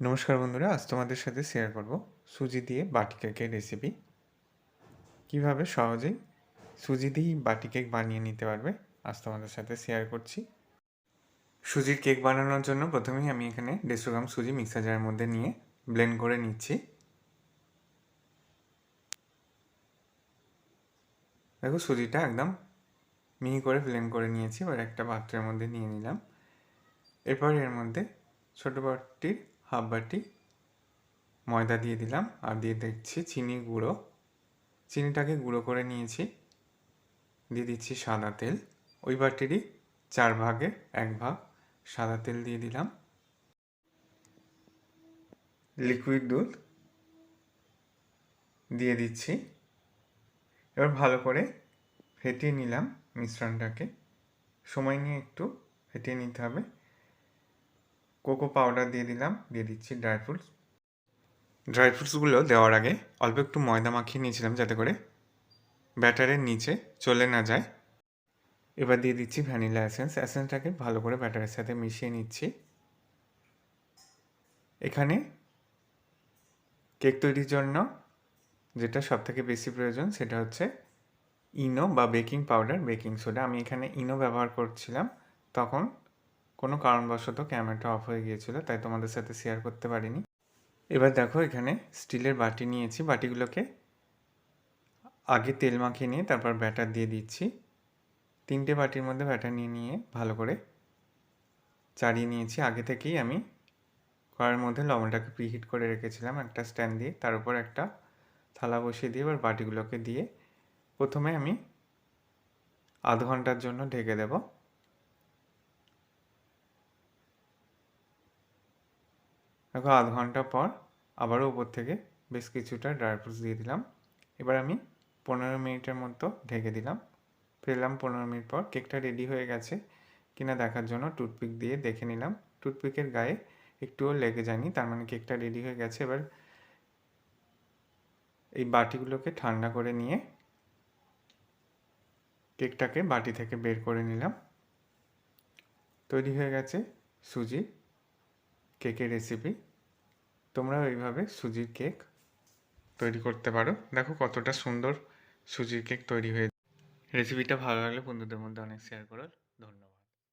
নমস্কার বন্ধুরা, আজ তোমাদের সাথে শেয়ার করব সুজি দিয়ে বাটি কেকের রেসিপি কীভাবে সহজেই সুজি দিয়েই বাটি কেক বানিয়ে নিতে পারবে, আজ তোমাদের সাথে শেয়ার করছি। সুজির কেক বানানোর জন্য প্রথমেই আমি এখানে দেড়শো গ্রাম সুজি মিক্সার জারের মধ্যে নিয়ে ব্লেন্ড করে নিচ্ছি। দেখো সুজিটা একদম মিহি করে ব্লেন্ড করে নিয়েছি, এবার একটা পাত্রের মধ্যে নিয়ে নিলাম। এরপর এর মধ্যে ছোটো বাটির হাফ বাটি ময়দা দিয়ে দিলাম আর দিয়ে দিচ্ছি চিনি গুঁড়ো। চিনিটাকে গুঁড়ো করে নিয়েছি। দিয়ে দিচ্ছি সাদা তেল। ওই বাটিরই চার ভাগে এক ভাগ সাদা তেল দিয়ে দিলাম। লিকুইড দুধ দিয়ে দিচ্ছি। এবার ভালো করে ফেটিয়ে নিলাম মিশ্রণটাকে। সময় নিয়ে একটু ফেটিয়ে নিতে হবে। কোকো পাউডার দিয়ে দিলাম, দিয়ে দিচ্ছি ড্রাই ফ্রুটস ড্রাই ফ্রুটসগুলো দেওয়ার আগে অল্প একটু ময়দা মাখিয়ে নিয়েছিলাম যাতে করে ব্যাটারের নিচে চলে না যায়। এবার দিয়ে দিচ্ছি ভ্যানিলা অ্যাসেন্স অ্যাসেন্সটাকে ভালো করে ব্যাটারের সাথে মিশিয়ে নিচ্ছি। এখানে কেক তৈরির জন্য যেটা সব থেকে বেশি প্রয়োজন সেটা হচ্ছে ইনো বা বেকিং পাউডার বেকিং সোডা আমি এখানে ইনো ব্যবহার করছিলাম, তখন কোনো কারণবশত ক্যামেরাটা অফ হয়ে গিয়েছিল, তাই তোমাদের সাথে শেয়ার করতে পারিনি। এবার দেখো এখানে স্টিলের বাটি নিয়েছি, বাটিগুলোকে আগে তেল মাখিয়ে নিয়ে তারপর ব্যাটার দিয়ে দিচ্ছি। তিনটে বাটির মধ্যে ব্যাটার নিয়ে নিয়ে ভালো করে চাড়িয়ে নিয়েছি। আগে থেকেই আমি কড়ার মধ্যে লবণটাকে প্রিহিট করে রেখেছিলাম, একটা স্ট্যান্ড দিয়ে, তার উপর একটা থালা বসিয়ে দিয়ে এবার বাটিগুলোকে দিয়ে প্রথমে আমি আধ ঘণ্টার জন্য ঢেকে দেবো। দেখো, আধ ঘণ্টা পর আবারও উপর থেকে বেশ কিছুটা ড্রাই ফ্রুটস দিয়ে দিলাম। এবার আমি পনেরো মিনিটের মতো ঢেকে দিলাম। ফেললাম পনেরো মিনিট পর। কেকটা রেডি হয়ে গেছে কিনা দেখার জন্য টুথপিক দিয়ে দেখে নিলাম। টুথপিকের গায়ে একটুও লেগে যায়নি, তার মানে কেকটা রেডি হয়ে গেছে। এবার এই বাটিগুলোকে ঠান্ডা করে নিয়ে কেকটাকে বাটি থেকে বের করে নিলাম। তৈরি হয়ে গেছে সুজি। কেকের রেসিপি তোমরা এইভাবে সুজির কেক তৈরি করতে পারো। দেখো কতটা সুন্দর সুজির কেক তৈরি হয়ে রেসিপিটা ভালো লাগলে বন্ধুদের মধ্যে অনেক শেয়ার করার। ধন্যবাদ।